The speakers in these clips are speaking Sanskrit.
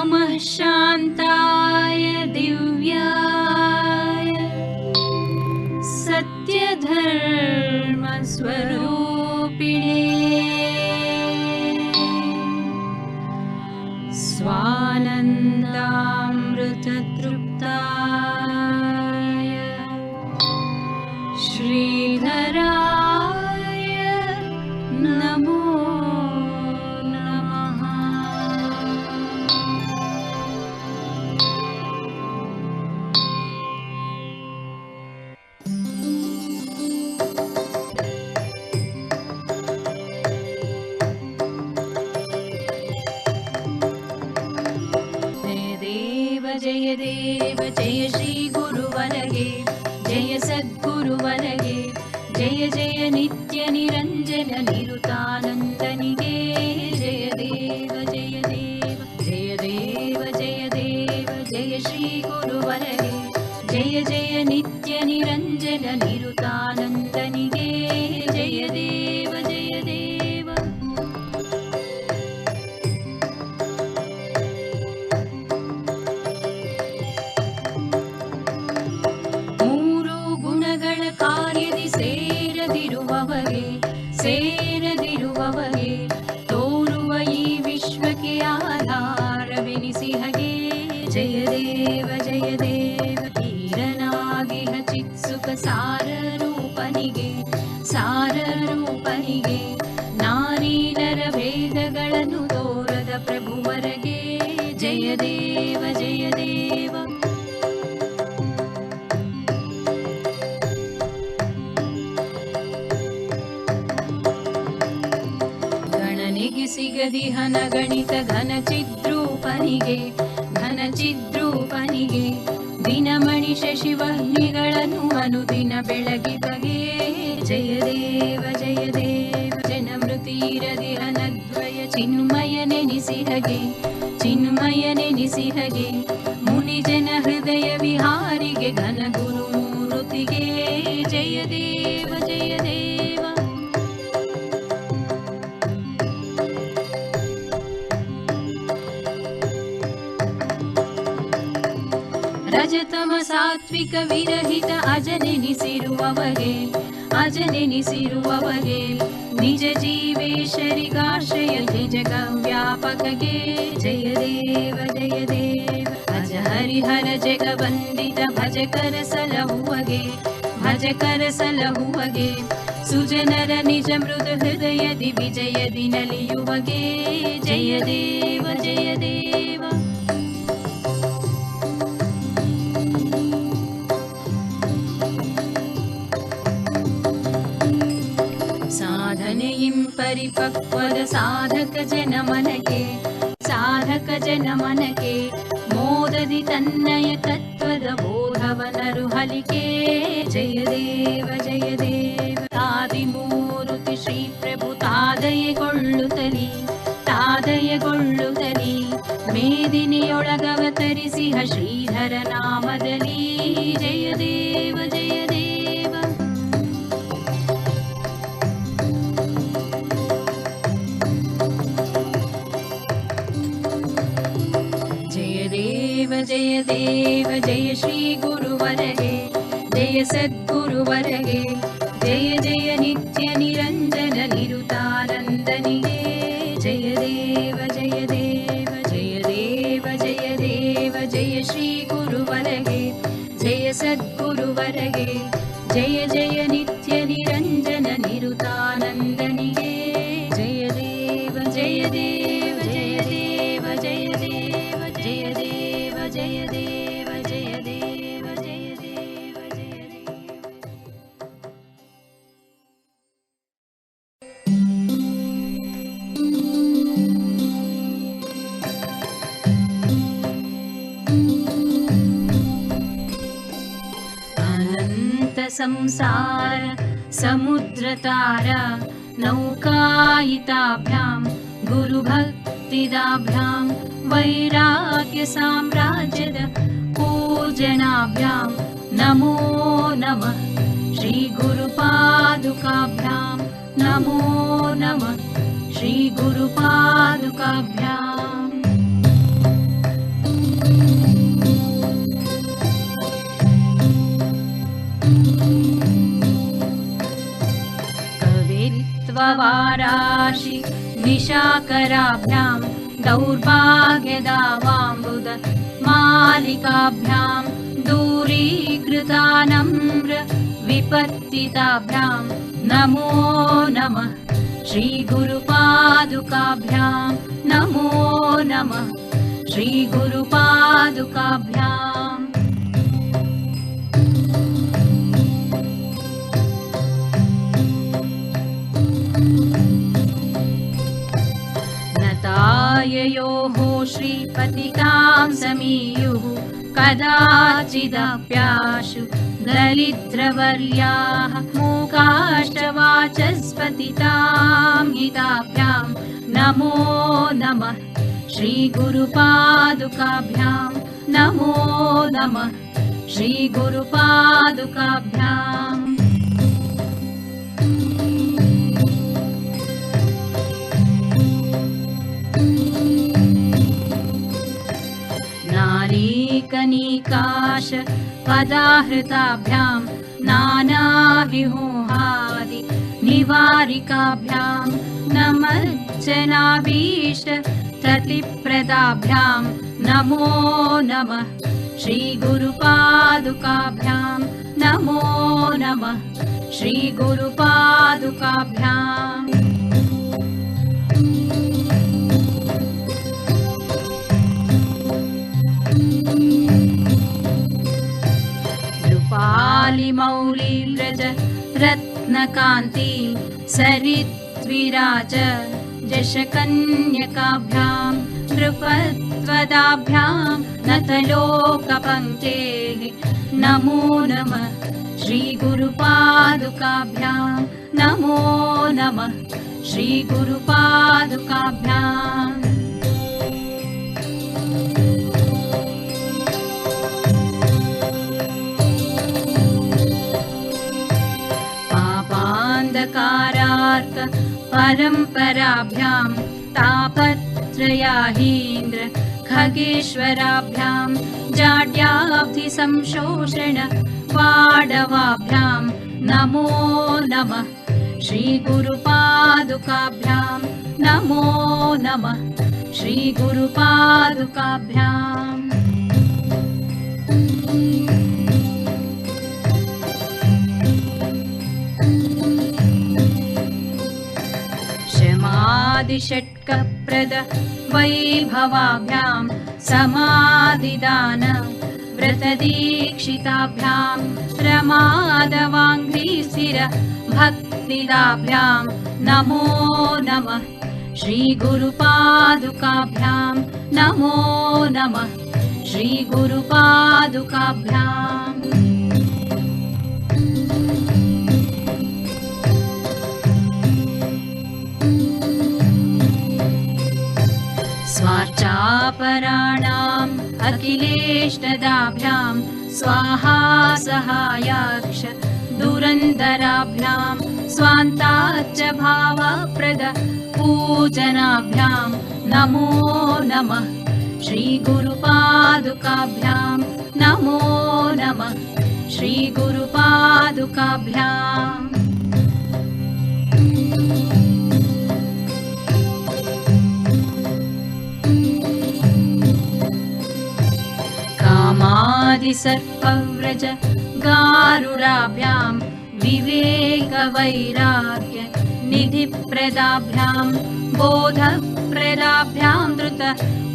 नमः शान्ताय दिव्याय सत्यधर्मस्वरूपिणे स्वानन्दामृततृप्ताय सद्गुरुवरगे जय जय नित्य देव जय देव धीरनागिह चित्सुखसाररूपनिगे साररूपनिगे जयदेव तीरनाचित्सुख सारूपे सारूपे जय देव प्रभु वरगे जयदेव जयदेव गणनेगदि हनगणित घनचिद्रूपचिद् ಗಣೇಶ ಶಿವಗ್ನಿಗಳನ್ನು ಅನುದಿನ ಬೆಳಗಿದಗೆ. ಜಯ ದೇವ ಜಯ ದೇವ ಜನಮೃತಿರದಿ ಅನದ್ವಯ ಚಿನ್ಮಯ ನೆನೆಸಿರಗೆ ಚಿನ್ಮಯ ನೆನೆಸಿರಗೆ ಮುನಿಜನ ಹೃದಯ ವಿಹಾರಿಗೆ ಘನಗುರು ಮೂರುತಿಗೆ. ಜಯ ದೇವ ಸಾತ್ವಿಕ ವಿರಹಿತ ಅಜನೆನಿಸಿರುವವರೇ ಅಜನೆನಿಸಿರುವವರೇ. ನಿಜ ಜೀವೇಶರಿಗಾಶ್ರಯ ಜಗ ವ್ಯಾಪಕಗೆ ಜಯ ದೇವ ಜಯ ದೇವ. ಅಜ ಹರಿಹರ ಜಗ ಬಂದಿತ ಭಜಕರ ಸಲಹುವಗೆ ಭಜಕರ ಸಲಹುವಗೆ. ಸುಜನರ ನಿಜ ಮೃದು ಹೃದಯದಿ ವಿಜಯದಿ ನಲಿಯುವಗೆ, ಜಯ ದೇವ ಜಯ ದೇವ. ಪರಿಪಕ್ವದ ಸಾಧಕ ಜನಮನಕೆ ಸಾಧಕ ಜನಮನಕೆ, ಮೋದದಿ ತನ್ನಯ ತತ್ವದ ಬೋಧವನರು ಹಲಿಕೆ. ಜಯ ದೇವ ಜಯ ದೇವ. ತಾದಿ ಮೂರುತಿ ಶ್ರೀ ಪ್ರಭು ತಾದಯಗೊಳ್ಳುತ್ತಲಿ ತಾದಯಗೊಳ್ಳುತ್ತಲಿ. ಮೇದಿನಿಯೊಳಗವತರಿಸಿಹ ಶ್ರೀಧರ ನಾಮದಲ್ಲಿ. ಜಯ ದೇವ. देव जय देव जय श्री गुरुवरगे जय सद्गुरुवरगे जय जय संसार समुद्रतारा नौकायिताभ्यां गुरुभक्तिदाभ्यां वैराग्यसाम्राज्यद पूजनाभ्यां नमो नमः। श्रीगुरुपादुकाभ्यां नमो नमः। श्रीगुरुपादुकाभ्याम् वाराशि निशाकराभ्यां दौर्भाग्यदावाम्बुद मालिकाभ्यां दूरीकृतानम्र विपत्तिताभ्यां नमो नमः। श्रीगुरुपादुकाभ्यां नमो नमः। श्रीगुरुपादुकाभ्याम् नताययोः श्रीपतिकां समीयुः कदाचिदप्याशु दरिद्रवर्याः मूकाष्टवाचस्पतितां हिताभ्यां नमो नमः श्रीगुरुपादुकाभ्यां नमो नमः श्रीगुरुपादुकाभ्याम् नारीकनिकाश पदाहृताभ्यां नानाविहोहादि निवारिकाभ्यां नमज्जनाभीष्ट प्रतिप्रदाभ्यां नमो नमः श्रीगुरुपादुकाभ्यां नमो नमः श्रीगुरुपादुकाभ्याम् नृपालिमौलिव्रज रत्नकान्ति सरिद्विराज जशकन्यकाभ्यां नृपत्वदाभ्यां नतलोकपङ्क्तेः नमो नमः श्रीगुरुपादुकाभ्यां नमो नमः श्रीगुरुपादुकाभ्याम् पापान्धकारार्क परम्पराभ्यां तापत्रयाहीन्द्र खगेश्वराभ्यां जाड्याब्धिसंशोषण पाडवाभ्यां नमो नमः श्रीगुरुपादुकाभ्यां नमो नमः श्रीगुरुपादुकाभ्याम् शमादिषट्कप्रद वैभवाभ्यां समादिदान व्रतदीक्षिताभ्यां रमादवाङ्घ्रिस्थिर भक्तिदाभ्यां नमो नमः। श्रीगुरुपादुकाभ्यां नमो नमः। श्रीगुरुपादुकाभ्याम् स्वार्चापराणाम् अखिलेष्टदाभ्यां स्वाहा सहायाक्ष दुरन्दराभ्यां स्वान्ताच्च भावप्रद पूजनाभ्यां नमो नमः। श्रीगुरुपादुकाभ्यां नमो नमः। श्रीगुरुपादुकाभ्याम् सर्पव्रज गारुडाभ्यां विवेकवैराग्य निधिप्रदाभ्यां बोधप्रदाभ्यां दृत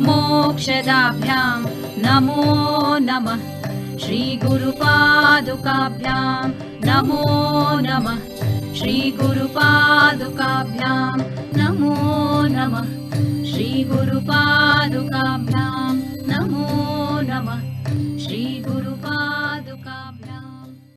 मोक्षदाभ्यां नमो नमः। श्रीगुरुपादुकाभ्यां नमो नमः। श्रीगुरुपादुकाभ्यां नमो नमः। श्रीगुरुपादुकाभ्यां नमो नमः। figure.